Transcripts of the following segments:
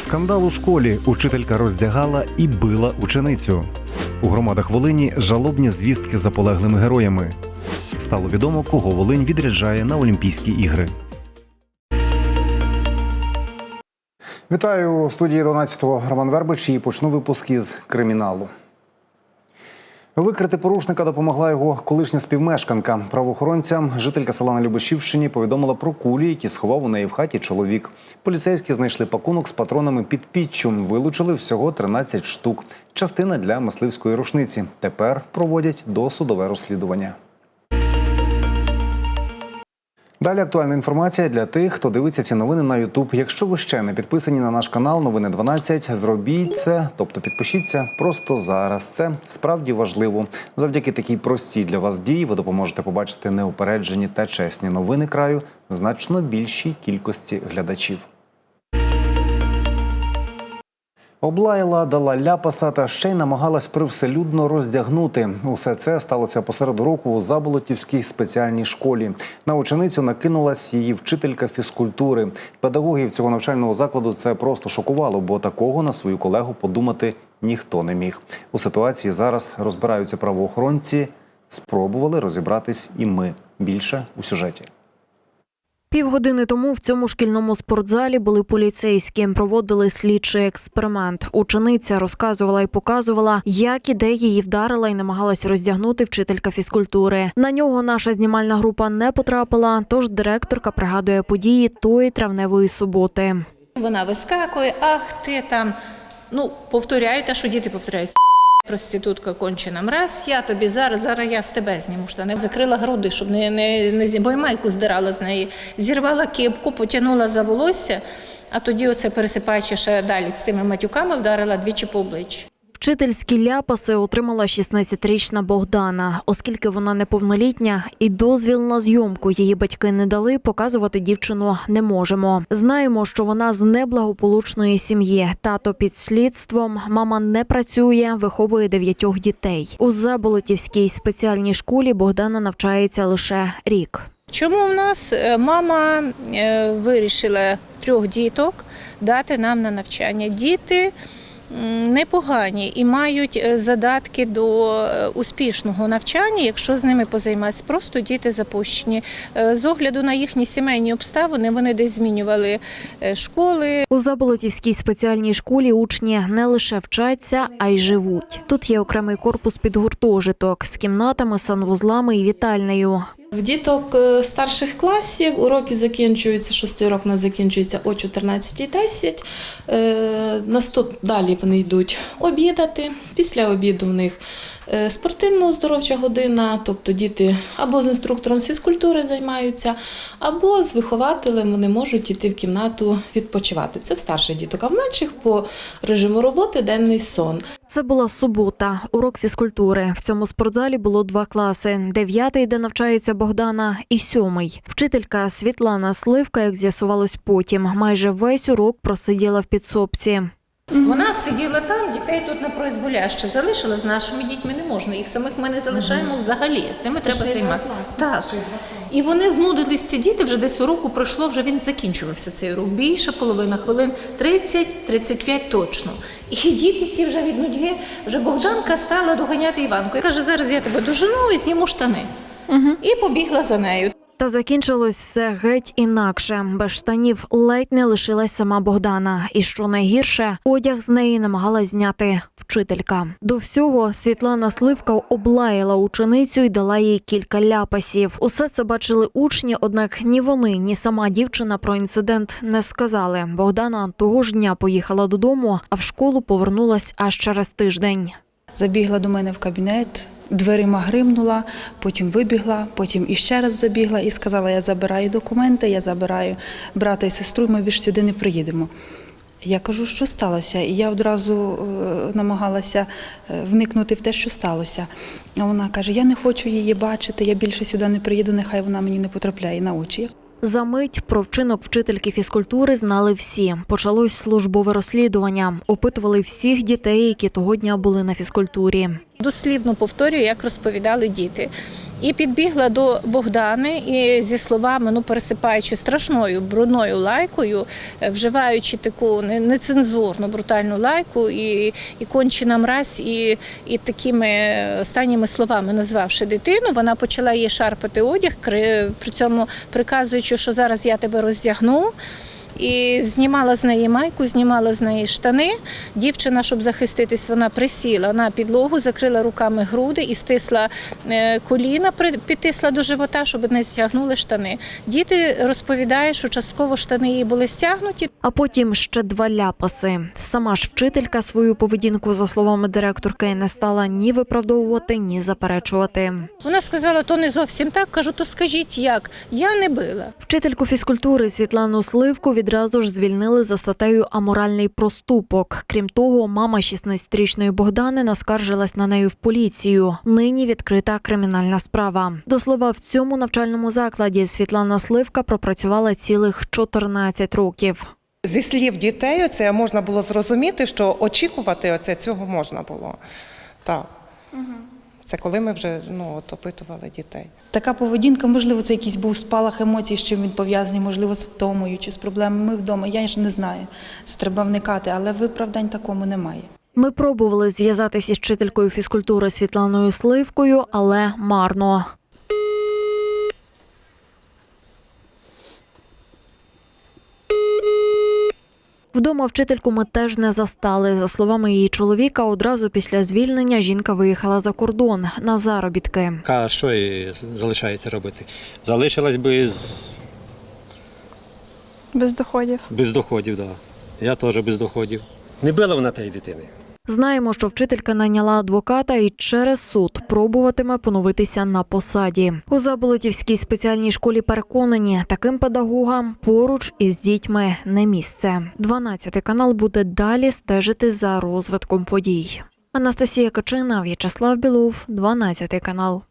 Скандал у школі. Учителька роздягала і била ученицю. У громадах Волині жалобні звістки за полеглими героями. Стало відомо, кого Волинь відряджає на Олімпійські ігри. Вітаю у студії 12-го Роман Вербич і почну випуск із криміналу. Викрити порушника допомогла його колишня співмешканка. Правоохоронцям жителька села на Любешівщині повідомила про кулі, які сховав у неї в хаті чоловік. Поліцейські знайшли пакунок з патронами під піччю. Вилучили всього 13 штук. Частина для мисливської рушниці. Тепер проводять досудове розслідування. Далі актуальна інформація для тих, хто дивиться ці новини на Ютуб. Якщо ви ще не підписані на наш канал Новини 12, зробіть це, тобто підпишіться просто зараз. Це справді важливо. Завдяки такій простій для вас дії ви допоможете побачити неупереджені та чесні новини краю значно більшій кількості глядачів. Облаяла, дала ляпаса та ще й намагалась привселюдно роздягнути. Усе це сталося посеред року у Заболотівській спеціальній школі. На ученицю накинулась її вчителька фізкультури. Педагогів цього навчального закладу це просто шокувало, бо такого на свою колегу подумати ніхто не міг. У ситуації зараз розбираються правоохоронці. Спробували розібратись і ми. Більше у сюжеті. Півгодини тому в цьому шкільному спортзалі були поліцейські, проводили слідчий експеримент. Учениця розказувала і показувала, як і де її вдарила і намагалась роздягнути вчителька фізкультури. На нього наша знімальна група не потрапила, тож директорка пригадує події тої травневої суботи. Вона вискакує, ах, ти там. Ну, повторяю те, що діти повторяють. Проститутка кончена мразь, я тобі зараз, зараз я з тебе зніму штани. Закрила груди, щоб не, не, не бо й майку здирала з неї. Зірвала кепку, потягнула за волосся, а тоді, оце пересипаючи ще далі з цими матюками, вдарила двічі по обличчю. Вчительські ляпаси отримала 16-річна Богдана, оскільки вона неповнолітня і дозвіл на зйомку її батьки не дали. Показувати дівчину не можемо. Знаємо, що вона з неблагополучної сім'ї. Тато під слідством, мама не працює, виховує дев'ятьох дітей. У Заболотівській спеціальній школі Богдана навчається лише рік. Чому в нас е, мама е, вирішила трьох діток дати нам на навчання? Діти непогані і мають е, задатки до е, успішного навчання, якщо з ними позайматися. Просто діти запущені. Е, З огляду на їхні сімейні обставини вони десь змінювали школи, У Заболотівській спеціальній школі учні не лише вчаться, а й живуть. Тут є окремий корпус під гуртожиток з кімнатами, санвузлами і вітальнею. В діток е, старших класів уроки закінчуються, шостий урок у нас закінчується о 14.10. Е, Наступ далі вони йдуть обідати. Після обіду в них е, спортивно-оздоровча година, тобто діти або з інструктором фізкультури займаються, або з вихователем вони можуть йти в кімнату відпочивати. Це в старших діток, а в менших по режиму роботи денний сон. Це була субота, урок фізкультури. В цьому спортзалі було два класи: дев'ятий, де навчається Богдана, і сьомий. Вчителька Світлана Сливка, як з'ясувалось потім, майже весь урок просиділа в підсобці. Вона сиділа там, дітей тут на произволяще залишила з нашими дітьми не можна. Їх самих ми не залишаємо взагалі. З ними треба займати. Так. І вони знудились ці діти. Вже десь уроку пройшло, вже він закінчувався цей урок. Більше половина хвилин 30-35 точно. І діти ці вже від нудьги, вже Богданка стала доганяти Іванку. І каже, зараз я тебе дожену і зніму штани. І побігла за нею. Та закінчилось все геть інакше. Без штанів ледь не лишилась сама Богдана. І що найгірше, одяг з неї намагалась зняти вчителька. До всього Світлана Сливка облаяла ученицю і дала їй кілька ляпасів. Усе це бачили учні, однак ні вони, ні сама дівчина про інцидент не сказали. Богдана того ж дня поїхала додому, а в школу повернулась аж через тиждень. Забігла до мене в кабінет, дверима гримнула, потім вибігла, потім іще раз забігла і сказала: Я забираю документи, я забираю брата і сестру, ми більш сюди не приїдемо. Я кажу, що сталося, і я одразу е, намагалася е, вникнути в те, що сталося. А вона каже: Я не хочу її бачити, я більше сюди не приїду, нехай вона мені не потрапляє на очі. За мить про вчинок вчительки фізкультури знали всі. Почалось службове розслідування. Опитували всіх дітей, які того дня були на фізкультурі. Дослівно повторюю, як розповідали діти. І підбігла до Богдани і зі словами, ну пересипаючи страшною брудною лайкою, е, вживаючи таку не- нецензурну брутальну лайку, і, і кончена мразь, і, і такими останніми словами назвавши дитину, вона почала їй шарпати одяг, при цьому приказуючи, що зараз я тебе роздягну. І знімала з неї майку, знімала з неї штани. Дівчина, щоб захиститись, вона присіла на підлогу, закрила руками груди і стисла е, коліна, підтисла до живота, щоб не стягнули штани. Діти розповідають, що частково штани її були стягнуті, А потім ще два ляпаси. Сама ж вчителька свою поведінку, за словами директорки, не стала ні виправдовувати, ні заперечувати. Вона сказала, то не зовсім так. Кажу, то скажіть як? Я не била. Вчительку фізкультури Світлану Сливку відразу ж звільнили за статтею аморальний проступок. Крім того, мама 16-річної Богдани наскаржилась на неї в поліцію. Нині відкрита кримінальна справа. До слова, в цьому навчальному закладі Світлана Сливка пропрацювала цілих 14 років. Зі слів дітей, це можна було зрозуміти, що очікувати оце цього можна було. Так. Це коли ми вже ну, от, опитували дітей. Така поведінка, можливо, це якийсь був спалах емоцій, з чим він пов'язаний, можливо, з втомою чи з проблемами вдома. Я ж не знаю. Це треба вникати, але виправдань такому немає. Ми пробували зв'язатися з вчителькою фізкультури Світланою Сливкою, але марно. Вдома вчительку ми теж не застали. За словами її чоловіка, одразу після звільнення жінка виїхала за кордон на заробітки. А що і залишається робити? Залишилась би з... Без доходів. без доходів, так. Да. Я теж без доходів. Не била вона тієї дитини. Знаємо, що вчителька найняла адвоката і через суд пробуватиме поновитися на посаді. У Заболотівській спеціальній школі переконані, таким педагогам поруч із дітьми не місце. 12 канал буде далі стежити за розвитком подій. Анастасія Качина, В'ячеслав Білов, 12 канал.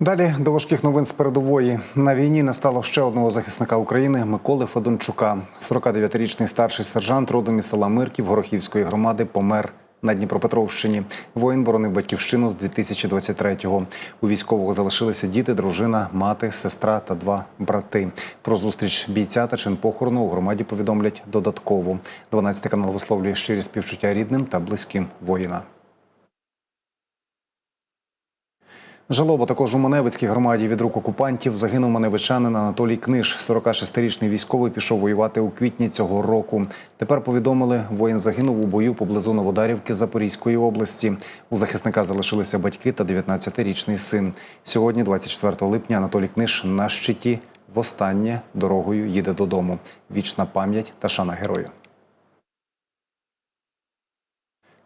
Далі до важких новин з передової. На війні не стало ще одного захисника України Миколи Федончука. 49-річний старший сержант родом із села Мирків Горохівської громади помер на Дніпропетровщині. Воїн боронив батьківщину з 2023-го. У військового залишилися діти, дружина, мати, сестра та два брати. Про зустріч бійця та чин похорону у громаді повідомлять додатково. 12 канал висловлює щирі співчуття рідним та близьким воїна. Жалоба також у Маневицькій громаді від рук окупантів загинув маневичанин Анатолій Книж. 46-річний військовий пішов воювати у квітні цього року. Тепер повідомили, воїн загинув у бою поблизу Новодарівки Запорізької області. У захисника залишилися батьки та 19-річний син. Сьогодні, 24 липня, Анатолій Книж на щиті востаннє дорогою їде додому. Вічна пам'ять та шана герою.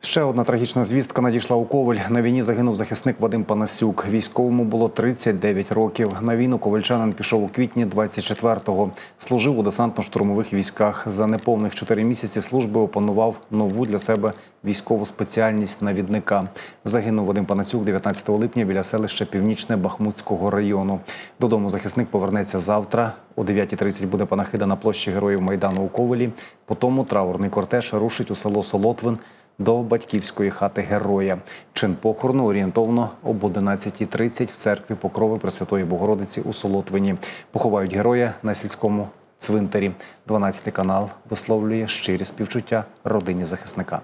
Ще одна трагічна звістка надійшла у Ковель. На війні загинув захисник Вадим Панасюк. Військовому було 39 років. На війну ковальчанин пішов у квітні 24-го. Служив у десантно-штурмових військах. За неповних 4 місяці служби опанував нову для себе військову спеціальність навідника. Загинув Вадим Панасюк 19 липня біля селища Північне Бахмутського району. Додому захисник повернеться завтра. О 9.30 буде панахида на площі Героїв Майдану у Ковелі. Потім траурний кортеж рушить у село Солотвин до батьківської хати героя. Чин похорону орієнтовно об 11.30 в церкві Покрови Пресвятої Богородиці у Солотвині. Поховають героя на сільському цвинтарі. 12 канал висловлює щирі співчуття родині захисника.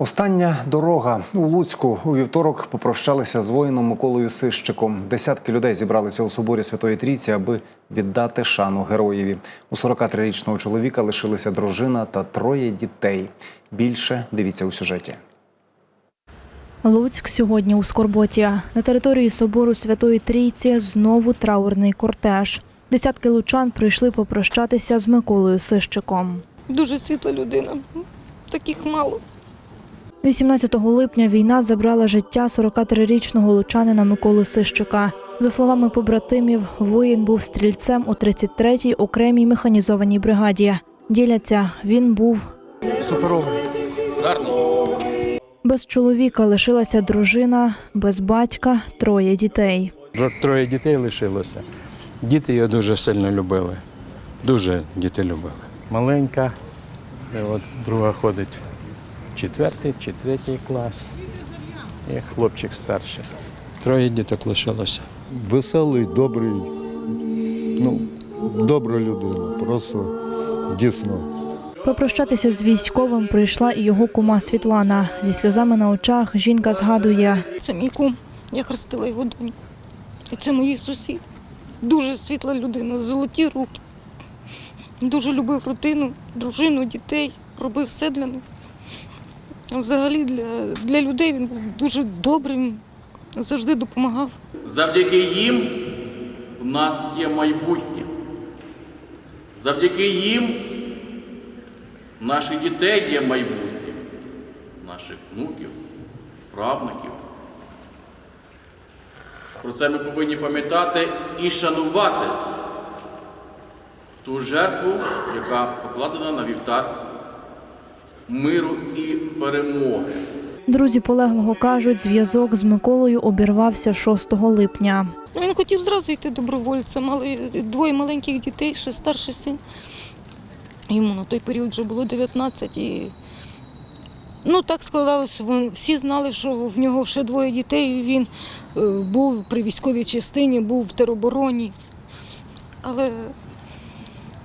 Остання дорога у Луцьку у вівторок попрощалися з воїном Миколою Сищиком. Десятки людей зібралися у соборі Святої Трійці, аби віддати шану героєві. У 43-річного чоловіка лишилися дружина та троє дітей. Більше дивіться у сюжеті. Луцьк сьогодні у Скорботі. На території собору Святої Трійці знову траурний кортеж. Десятки лучан прийшли попрощатися з Миколою Сищиком. Дуже світла людина. Таких мало. 18 липня війна забрала життя 43-річного лучанина Миколи Сищика. За словами побратимів, воїн був стрільцем у 33-й окремій механізованій бригаді. Діляться, він був без чоловіка лишилася дружина, без батька, троє дітей. Троє дітей лишилося. Діти його дуже сильно любили. Дуже діти любили. Маленька, от друга ходить четвертий чи третій клас. І хлопчик старший. Троє діток лишилося. Веселий, добрий, ну, добра людина. Просто дійсно. Попрощатися з військовим прийшла і його кума Світлана. Зі сльозами на очах жінка згадує, Це мій кум. Я хрестила його доньку. І це мої сусід. Дуже світла людина, золоті руки. Дуже любив родину, дружину, дітей, робив все для них. Взагалі для, для людей він був дуже добрим, завжди допомагав. Завдяки їм у нас є майбутнє. Завдяки їм наших дітей є майбутнє, наших внуків, правнуків. Про це ми повинні пам'ятати і шанувати ту жертву, яка покладена на вівтар миру і перемоги. друзі полеглого кажуть, зв'язок з Миколою обірвався 6 липня. Він хотів зразу йти добровольцем, мали двоє маленьких дітей, ще старший син. Йому на той період вже було 19 і ну так складалося. Всі знали, що в нього ще двоє дітей. Він е, був при військовій частині, був в теробороні. Але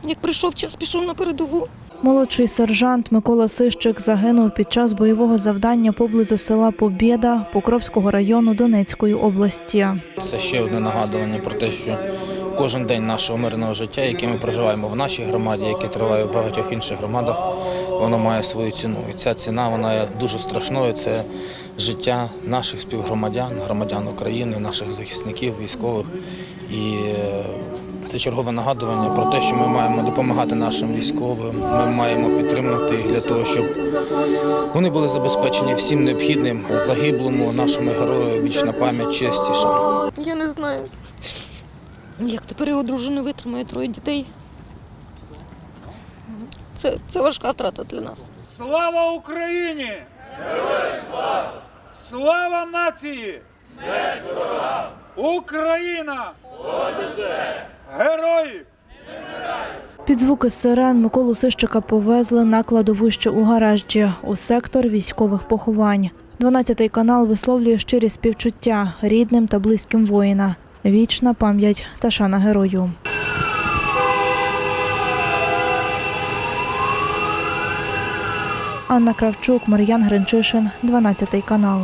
як прийшов час, пішов на передову. Молодший сержант Микола Сищик загинув під час бойового завдання поблизу села Побєда Покровського району Донецької області. Це ще одне нагадування про те, що кожен день нашого мирного життя, яке ми проживаємо в нашій громаді, яке триває в багатьох інших громадах, воно має свою ціну. І ця ціна вона є дуже страшною. Це життя наших співгромадян, громадян України, наших захисників, військових. І е, це чергове нагадування про те, що ми маємо допомагати нашим військовим. Ми маємо підтримувати їх для того, щоб вони були забезпечені всім необхідним загиблому нашому герою вічна пам'ять, честь і шана. Я не знаю, як тепер його дружина витримає троє дітей. Це, це важка втрата для нас. Слава Україні! слава! Слава нації! Україна! Герої! Під звуки сирен Миколу Сищика повезли на кладовище у гаражі у сектор військових поховань. 12-й канал висловлює щирі співчуття рідним та близьким воїна. Вічна пам'ять та шана герою. Анна Кравчук, Мар'ян Гринчишин, 12 канал.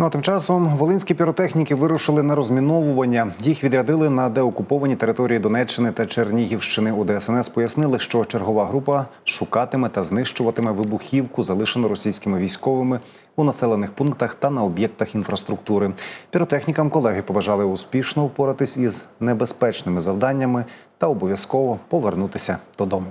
Ну а тим часом волинські піротехніки вирушили на розміновування. Їх відрядили на деокуповані території Донеччини та Чернігівщини. У ДСНС пояснили, що чергова група шукатиме та знищуватиме вибухівку, залишену російськими військовими у населених пунктах та на об'єктах інфраструктури. Піротехнікам колеги побажали успішно впоратись із небезпечними завданнями та обов'язково повернутися додому.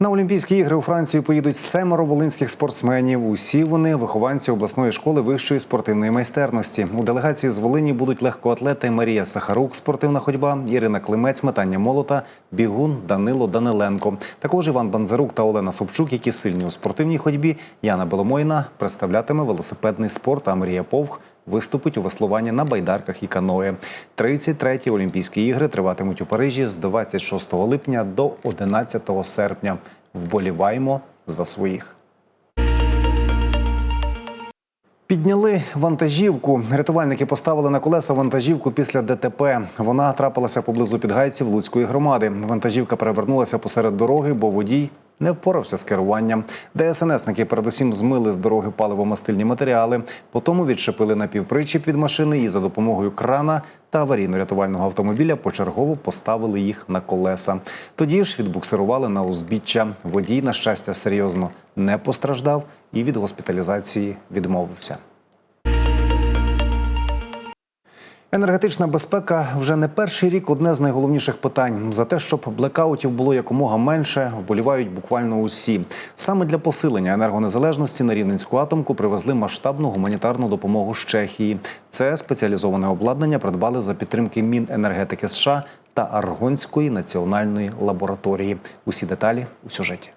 На Олімпійські ігри у Францію поїдуть семеро волинських спортсменів. Усі вони вихованці обласної школи вищої спортивної майстерності. У делегації з Волині будуть легкоатлети Марія Сахарук, спортивна ходьба, Ірина Климець, метання молота, бігун Данило Даниленко. Також Іван Банзарук та Олена Собчук, які сильні у спортивній ходьбі. Яна Беломойна представлятиме велосипедний спорт. А Марія Повх виступить у веслуванні на байдарках і каное. 33-ті Олімпійські ігри триватимуть у Парижі з 26 липня до 11 серпня. Вболіваємо за своїх. Підняли вантажівку. Рятувальники поставили на колеса вантажівку після ДТП. Вона трапилася поблизу підгайців Луцької громади. Вантажівка перевернулася посеред дороги, бо водій не впорався з керуванням. ДСНСники передусім змили з дороги паливомастильні матеріали, потім відшипили напівпричіп від машини і за допомогою крана та аварійно-рятувального автомобіля почергово поставили їх на колеса. Тоді ж відбуксирували на узбіччя. Водій, на щастя, серйозно не постраждав і від госпіталізації відмовився. Енергетична безпека вже не перший рік одне з найголовніших питань. За те, щоб блекаутів було якомога менше, вболівають буквально усі. Саме для посилення енергонезалежності на Рівненську атомку привезли масштабну гуманітарну допомогу з Чехії. Це спеціалізоване обладнання придбали за підтримки Міненергетики США та Аргонської національної лабораторії. Усі деталі у сюжеті.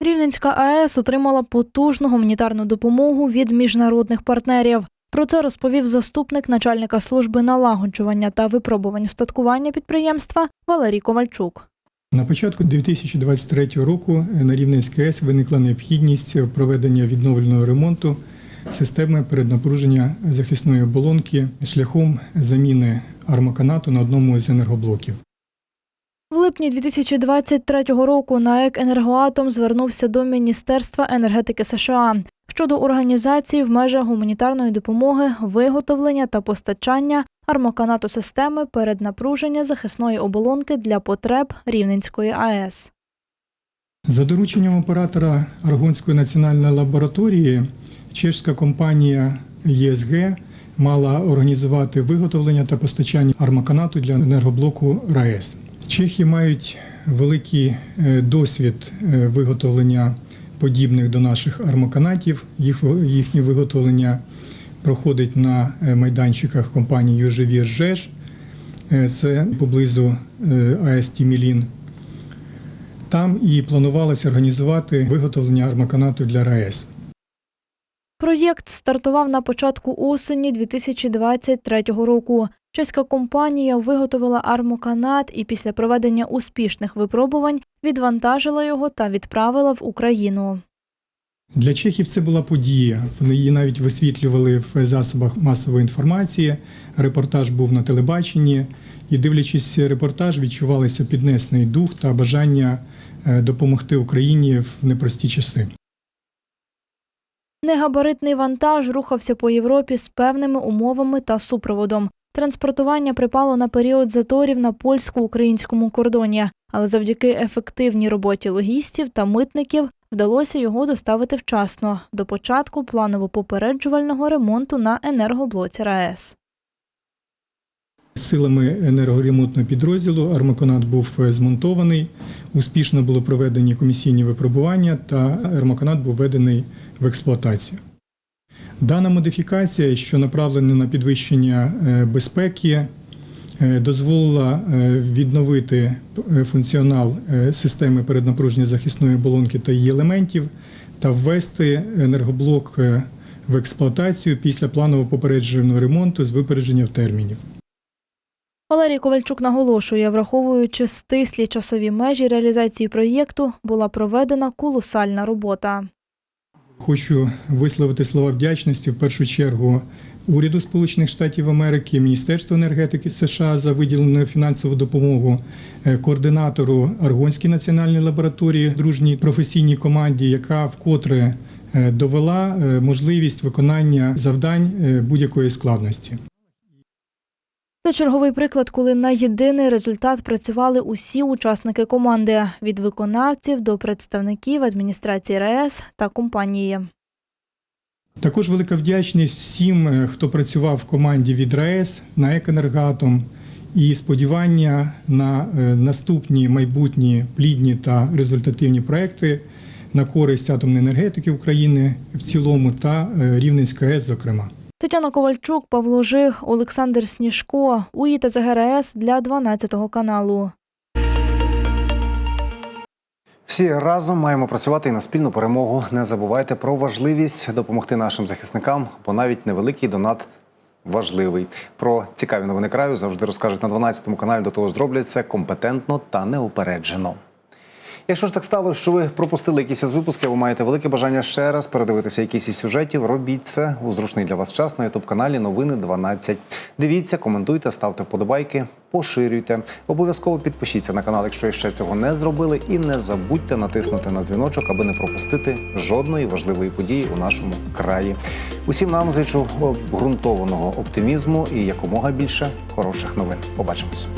Рівненська АЕС отримала потужну гуманітарну допомогу від міжнародних партнерів. Про це розповів заступник начальника служби налагоджування та випробувань устаткування підприємства Валерій Ковальчук. На початку 2023 року на Рівненській АЕС виникла необхідність проведення відновленого ремонту системи переднапруження захисної оболонки шляхом заміни армоканату на одному з енергоблоків. В липні 2023 року НАЕК «Енергоатом» звернувся до Міністерства енергетики США щодо організації в межах гуманітарної допомоги виготовлення та постачання армоканату системи переднапруження захисної оболонки для потреб Рівненської АЕС. За дорученням оператора Аргонської національної лабораторії, чешська компанія ЄСГ мала організувати виготовлення та постачання армоканату для енергоблоку РаЕС. Чехи мають великий е, досвід е, виготовлення подібних до наших армоканатів. Їх їхнє виготовлення проходить на е, майданчиках компанії Южевір ЖЕЖ. Е, Це поблизу е, АЕС Тімілін. Там і планувалося організувати виготовлення армоканату для РаЕС. Проєкт стартував на початку осені 2023 року. Чеська компанія виготовила армоканат і після проведення успішних випробувань відвантажила його та відправила в Україну. Для чехів це була подія. Вони її навіть висвітлювали в засобах масової інформації. Репортаж був на телебаченні, і, дивлячись репортаж, відчувалися піднесений дух та бажання е, допомогти Україні в непрості часи. Негабаритний вантаж рухався по Європі з певними умовами та супроводом. Транспортування припало на період заторів на польсько-українському кордоні, але завдяки ефективній роботі логістів та митників вдалося його доставити вчасно до початку планово-попереджувального ремонту на енергоблоці РаЕС. Силами енергоремонтного підрозділу армоканат був е, змонтований. Успішно було проведені комісійні випробування, та армоканат був введений в експлуатацію. Дана модифікація, що направлена на підвищення е, безпеки, е, дозволила е, відновити функціонал системи переднапруження захисної оболонки та її елементів та ввести енергоблок в експлуатацію після планово попереджувального ремонту з випередженням термінів. Валерій Ковальчук наголошує, враховуючи стислі часові межі реалізації проєкту, була проведена колосальна робота. Хочу висловити слова вдячності в першу чергу уряду Сполучених Штатів Америки, Міністерству енергетики США за виділену фінансову допомогу, е, координатору Аргонської національної лабораторії, дружній професійній команді, яка вкотре е, довела е, можливість виконання завдань будь-якої складності. Це черговий приклад, коли на єдиний результат працювали усі учасники команди від виконавців до представників адміністрації РаЕС та компанії. Також велика вдячність всім, е, хто працював в команді від РаЕС на «Екенергоатом» і сподівання на е, наступні майбутні плідні та результативні проекти на користь атомної енергетики України в цілому та е, Рівненської АЕС, зокрема. Тетяна Ковальчук, Павло Жиг, Олександр Сніжко, УІ та ЗГРС для 12 каналу. Всі разом маємо працювати і на спільну перемогу. Не забувайте про важливість допомогти нашим захисникам, бо навіть невеликий донат важливий. Про цікаві новини краю завжди розкажуть на 12 каналі. До того зроблять це компетентно та неупереджено. Якщо ж так стало, що ви пропустили якісь із випусків, ви маєте велике бажання ще раз передивитися якісь із сюжетів, робіть це у зручний для вас час на ютуб-каналі Новини 12. Дивіться, коментуйте, ставте вподобайки, поширюйте. Обов'язково підпишіться на канал, якщо ще цього не зробили, і не забудьте натиснути на дзвіночок, аби не пропустити жодної важливої події у нашому краї. Усім нам зичу обґрунтованого оптимізму і якомога більше хороших новин. Побачимось.